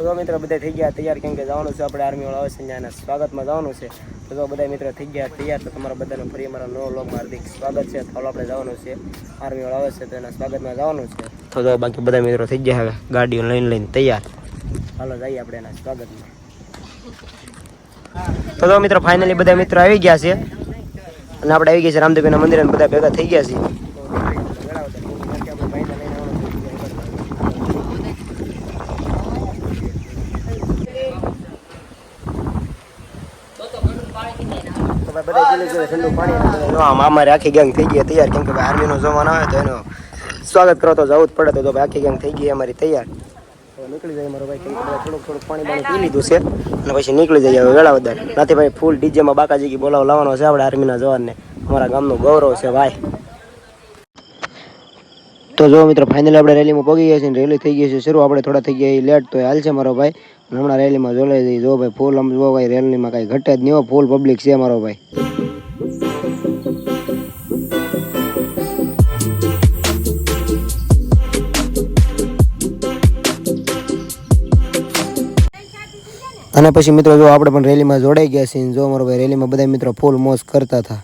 તો જો મિત્રો બધા થઈ ગયા તૈયાર, કેમ કે જવાનું છે આપણે આર્મી આવે છે ત્યાંના સ્વાગતમાં જવાનું છે. તો જો બધા મિત્રો થઈ ગયા તૈયાર, તો તમારા બધાનું ફરી અમારા નવો લોગમાં હાર્દિક સ્વાગત છે. તો આપણે જવાનું છે આર્મી વાળા આવે છે તો એના સ્વાગતમાં જવાનું છે. તો જો બાકી બધા મિત્રો થઈ ગયા હવે, ગાડીઓ લઈને લઈને તૈયાર. હાલો જઈએ આપણે એના સ્વાગતમાં. તો જો મિત્રો ફાઇનલી બધા મિત્રો આવી ગયા છે. અને આપણે આવી ગયા છે રામદેવીના મંદિરે બધા ભેગા થઈ ગયા છીએ તો ભાઈ બધા પીલી પીલી ઠંડુ પાણી આખી ગેંગ થઈ ગઈ, તૈયાર. કેમ કે ભાઈ આર્મીનો જમાનો આવે તો એનો સ્વાગત કરો, તો જવું જ પડે. તો ભાઈ આખી ગેંગ થઈ ગઈ, અમારી તૈયાર. નીકળી જાય મારો ભાઈ થોડુંક થોડુંક પાણી પાણી પી લીધું છે. અને પછી નીકળી જાય હવે વેળા વધારે. નાથી ભાઈ ફૂલ ડીજેમાં બાકાજી કી બોલાવ લાવવાનો છે આપણે આર્મીના જવાનને. અમારા ગામનું ગૌરવ છે ભાઈ. તો જો મિત્રો ફાઇનલી આપણે રેલીમાં પગી ગયા છીએ રેલી થઈ ગઈ છે શરૂ. આપણે થોડા થઈ ગયા લેટ તો હાલ છે મારો ભાઈ. હમણાં રેલીમાં જોઈ જઈ જો ભાઈ ફૂલ આમ જો ભાઈ રેલીમાં કાંઈ ઘટે જ નહીં ફૂલ પબ્લિક છે મારો ભાઈ. અને પછી મિત્રો જો આપણે પણ રેલીમાં જોડાઈ ગયા છીએ જો અમારો ભાઈ રેલીમાં બધા મિત્રો ફૂલ મોજ કરતા હતા.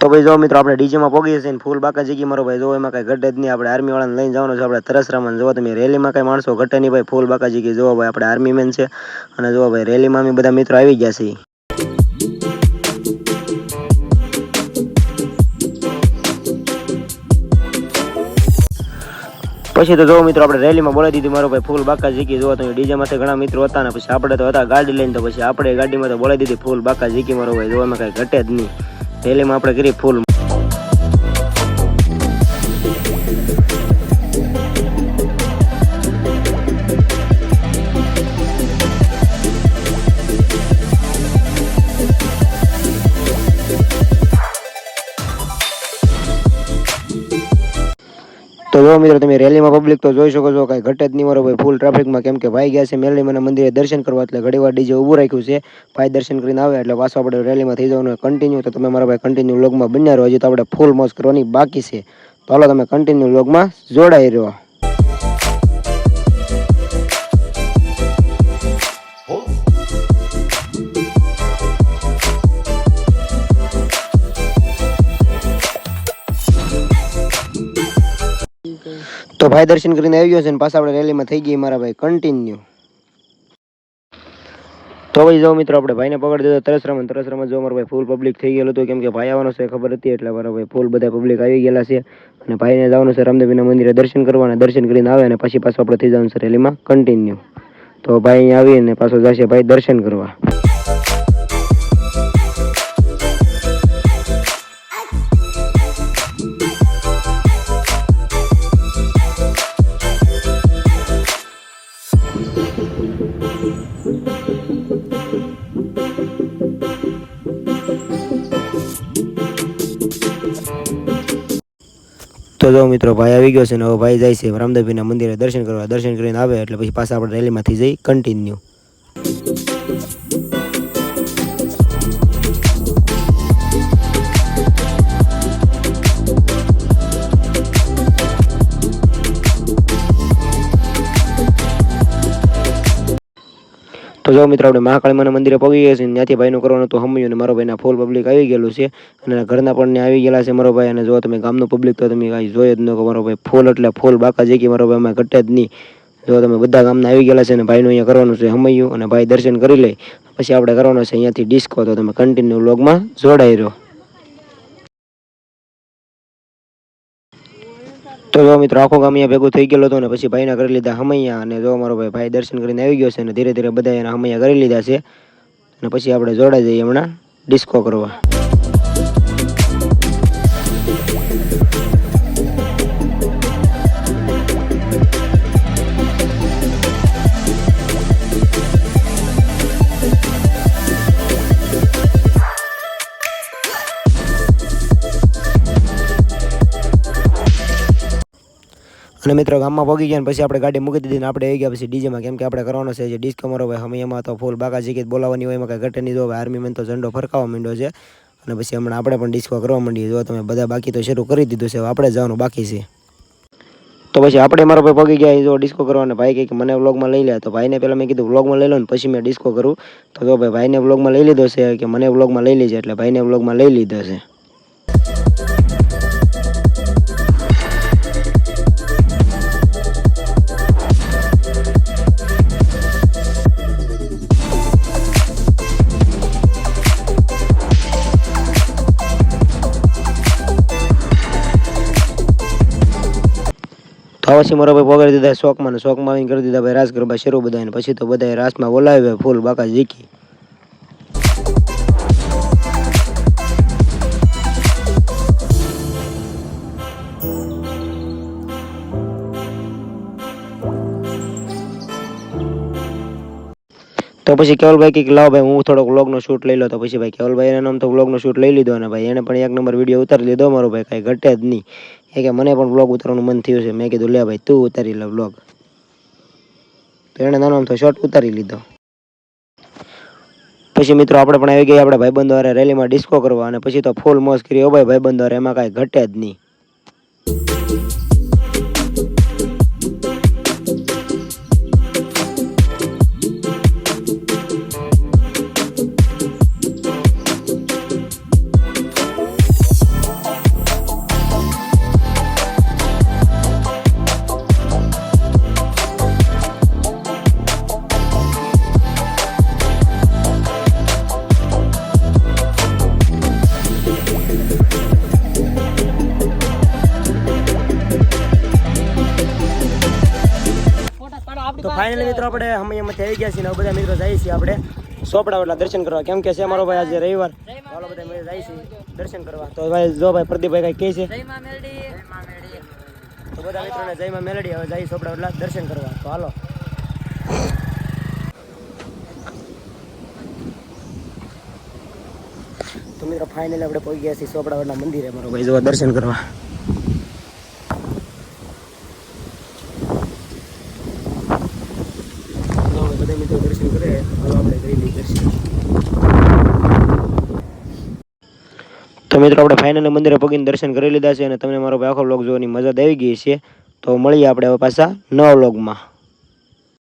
તો ભાઈ જો મિત્રો આપણે ડીજેમાં પોગીએ છીએ ફૂલ બાકા જગી મારો ભાઈ જો એમાં કઈ ઘટે જ નહીં. આપણે આર્મી વાળાને લઈને જવાનું છે. આપણે તરસરામાં જો તમે રેલીમાં કઈ માણસો ઘટે નહીં ભાઈ. ફૂલ બાકા જગી જો ભાઈ આપણે આર્મી મેન છે. અને જો ભાઈ રેલીમાં અમે બધા મિત્રો આવી ગયા છીએ. પછી તો જો મિત્રો, આપણે રેલીમાં બોલાવી દીધી મારો ભાઈ ફૂલ બાકા ઝીકી. જોવા તો ડીજે માંથી ઘણા મિત્રો હતા ને પછી આપણે તો હતા ગાડી લઈને, તો પછી આપણે ગાડીમાં તો બોલાવી દીધી ફૂલ બાકા ઝીકી મારો ભાઈ. જોવામાં કઈ ઘટે જ નહીં. રેલીમાં આપણે કરી ફૂલ તો જો મિત્રો તમે રેલીમાં પબ્લિક તો જોઈ શકો છો, કાંઈ ઘટે જ નહીં, મારો ભાઈ ફૂલ ટ્રાફિકમાં કેમ કે ભાઈ ગયા છે મેરલીમાના મંદિરે દર્શન કરવા, એટલે ઘણી વાર ડીજે ઊભું રાખ્યું છે, ભાઈ દર્શન કરીને આવે, એટલે પાછો આપણે રેલીમાં થઈ જવાનું કન્ટિન્યુ તો તમે મારા ભાઈ કન્ટિન્યુ લોગમાં બન્યા રહો, હજી તો આપણે ફૂલ મોજ કરવાની બાકી છે. તો હાલો તમે કન્ટિન્યુ લોગમાં જોડાઈ રહ્યો. ભાઈ દર્શન કરીને આવી છે પાછા આપણે રેલીમાં થઈ ગઈ મારા ભાઈ કન્ટિન્યુ તો ભાઈ જો મિત્રો આપણે ભાઈને પકડી દીધો, તરસરામાં તરસરામાં જો મારો ભાઈ ફૂલ પબ્લિક થઈ ગયેલું હતું કેમ કે ભાઈ આવવાનો છે ખબર હતી, એટલે મારા ભાઈ ફૂલ બધા પબ્લિક આવી ગયેલા છે. અને ભાઈને જવાનું છે રામદેવીના મંદિરે દર્શન કરવાના, દર્શન કરીને આવે અને પછી પાછું આપણે થઈ જવાનું છે રેલીમાં કન્ટિન્યુ તો ભાઈ આવીને પાછો જશે ભાઈ દર્શન કરવા. જો મિત્રો, ભાઈ આવી ગયો છે ને ભાઈ જાય છે રામદેવજીના મંદિરે દર્શન કરવા. દર્શન કરીને આવે એટલે પછી પાછા આપણે રેલીમાંથી જઈ કન્ટિન્યુ તો જો મિત્રો, આપણે મહાકાળી માના મંદિરે પહોંચી ગયા છીએ ત્યાંથી ભાઈનું કરવાનું તો હમ્યું ને મારો ભાઈના ફૂલ પબ્લિક આવી ગયેલું છે. અને ઘરના પણ આવી ગયેલા છે મારો ભાઈ. અને જો તમે ગામનું પબ્લિક તો તમે કાંઈ જોઈ જ ન કે મારો ભાઈ ફૂલ એટલે ફૂલ બાકા જે કે મારો ભાઈ અમે ઘટે જ નહીં. જો તમે બધા ગામના આવી ગયેલા છે અને ભાઈનું અહીંયા કરવાનું છે સમયું અને ભાઈ દર્શન કરી લે. પછી આપણે કરવાનો છે અહીંયાથી ડિસ્કો તો તમે કન્ટિન્યુ લોગમાં જોડાઈ રહ્યો તો જો મિત્રો, આખો ગામ અહીંયા ભેગું થઈ ગયેલો હતો ને પછી ભાઈના કરી લીધા હમૈયા અને જો મારો ભાઈ ભાઈ દર્શન કરીને આવી ગયો છે અને ધીરે ધીરે બધા એના હમૈયા કરી લીધા છે અને પછી આપણે જોડા જઈએ હમણાં ડિસ્કો કરવા. અને મિત્રો ગામમાં પહોંચી ગયા પછી આપણે ગાડી મૂકી દીધી ને આપણે આવી ગયા પછી ડીજેમાં. કેમ કે આપણે કરવાનો છે જે ડિસ્કો મારો ભાઈ, અમે એમાં તો ફૂલ બાકા જીકીત બોલાવવાની હોય, એમાં કાંઈ ઘટે નહીં. જો આર્મી મેન તો ઝંડો ફરકાવા માંડ્યો છે. અને પછી હમણાં આપણે પણ ડિસ્કો કરવા માંડીએ. જો તમે બધા બાકી તો શરૂ કરી દીધું છે. આપણે જવાનું બાકી છે. તો પછી આપણે મારો ભાઈ પગી ગયા જો ડિસ્કો કરવાને. ભાઈ કહે કે મને વ્લોગમાં લઈ લે. તો ભાઈને પહેલાં મેં કીધું વ્લોગમાં લઈ લો ને પછી મેં ડિસ્કો કરું. તો જો ભાઈ ભાઈને વ્લોગમાં લઈ લીધો છે કે મને વ્લોગમાં લઈ લેજે એટલે ભાઈને વ્લોગમાં લઈ લીધો છે. પછી મારો ભાઈ પગાડી દીધા, શોખમાં શોખમાં આવીને કરી દીધા, ભાઈ રાસ ગરબા શરૂ બધા પછી તો બધા રાસમાં બોલાવે ફૂલ બાકા જીકી તો પછી કેવલભાઈ કે લાવ ભાઈ, હું થોડોક વ્લોગનો શૂટ લઈ લો. તો પછી ભાઈ કેવલભાઈ એના નામ તો વ્લોગનો શૂટ લઈ લીધો અને ભાઈ એને પણ એક નંબર વીડિયો ઉતારી લીધો મારો ભાઈ, કાંઈ ઘટે જ નહીં. એ કે મને પણ બ્લોગ ઉતારવાનું મન થયું છે. મેં કીધું, લે ભાઈ, તું ઉતારી લે બ્લોગ તો એણે નાનો આમ તો શોર્ટ ઉતારી લીધો. પછી મિત્રો, આપણે પણ આવી ગયા આપણે ભાઈબંધો હારે રેલીમાં ડિસ્કો કરવા અને પછી તો ફૂલ મોજ કરી. ભાઈ, ભાઈબંધો હારે એમાં કાંઈ ઘટે જ નહીં. ફાઇનલી મિત્રો આપણે હમણાંમાંથી આવી ગયા છીએ ને બધા મિત્રો જઈએ છીએ આપણે સોપડાવટલા દર્શન કરવા. કેમ કે છે અમારો ભાઈ આજે રવિવાર. ચાલો બધા મિત્રો જઈએ છીએ દર્શન કરવા. તો ભાઈ જો ભાઈ પ્રદીપભાઈ કઈ કહે છે? તો બધા મિત્રોને જયમાં મેલડી. હવે જઈ સોપડાવટલા દર્શન કરવા. તો હાલો. તો મિત્રો ફાઇનલ આપણે પહોંચી ગયા છીએ સોપડાવટના મંદિરે. મારો ભાઈ જોવા દર્શન કરવા તો હવે બધા મિત્રો દર્શન કરે, હવે આપણે કરી લઈએ દર્શન તો મિત્રો, આપણે ફાઇનલ મંદિરે પગીને દર્શન કરી લીધા છે અને તમને મારો આખો વ્લોગ જોવાની મજા આવી ગઈ છે. તો મળીએ આપણે હવે પાછા નવા વ્લોગમાં